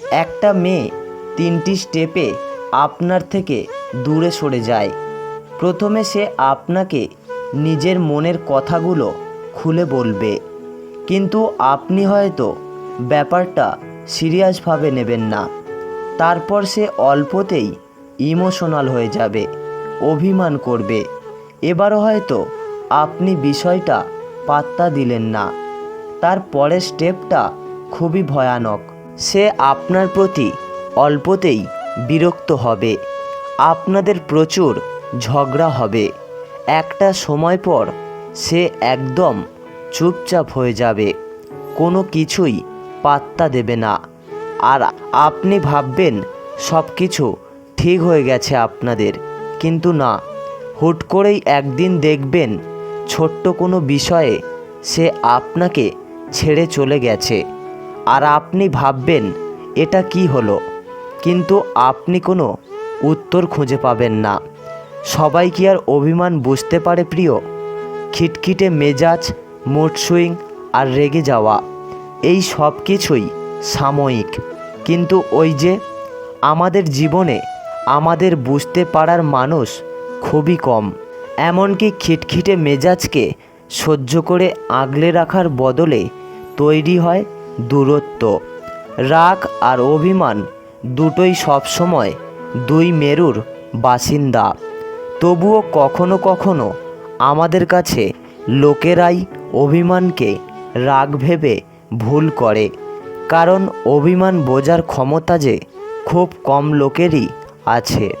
একটা মেয়ে তিনটি স্টেপে আপনার থেকে দূরে সরে যায়। প্রথমে সে আপনাকে নিজের মনের কথাগুলো খুলে বলবে। কিন্তু আপনি হয়তো ব্যাপারটা সিরিয়াসভাবে নেবেন না। তারপর সে অল্পতেই ইমোশনাল হয়ে যাবে, অভিমান করবে। এবারও হয়তো আপনি বিষয়টা পাত্তা দিলেন না। তার পরের স্টেপটা খুবই ভয়ানক। সে আপনার প্রতি অল্পতেই বিরক্ত হবে। আপনাদের প্রচুর ঝগড়া হবে। একটা সময় পর সে একদম চুপচাপ হয়ে যাবে। কোনো কিছুই পাত্তা দেবে না। আর আপনি ভাববেন সব কিছু ঠিক হয়ে গেছে আপনাদের। কিন্তু না, হুট করেই একদিন দেখবেন ছোট্ট কোনো বিষয়ে সে আপনাকে ছেড়ে চলে গেছে। আর আপনি ভাববেন, এটা কি হলো? কিন্তু আপনি কোনো উত্তর খুঁজে পাবেন না। সবাই কি আর অভিমান বুঝতে পারে প্রিয়? খিটখিটে মেজাজ, মুড সুইং আর রেগে যাওয়া, এই সব কিছুই সাময়িক। কিন্তু ওই যে আমাদের জীবনে আমাদের বুঝতে পারার মানুষ খুবই কম। এমনকি খিটখিটে মেজাজকে সহ্য করে আগলে রাখার বদলে তৈরি হয় দূরত্ব। রাগ আর অভিমান দুটোই সবসময় দুই মেরুর বাসিন্দা। তবুও কখনো কখনো আমাদের কাছে লোকেরাই অভিমানকে রাগ ভেবে ভুল করে। কারণ অভিমান বোঝার ক্ষমতা যে খুব কম লোকেরই আছে।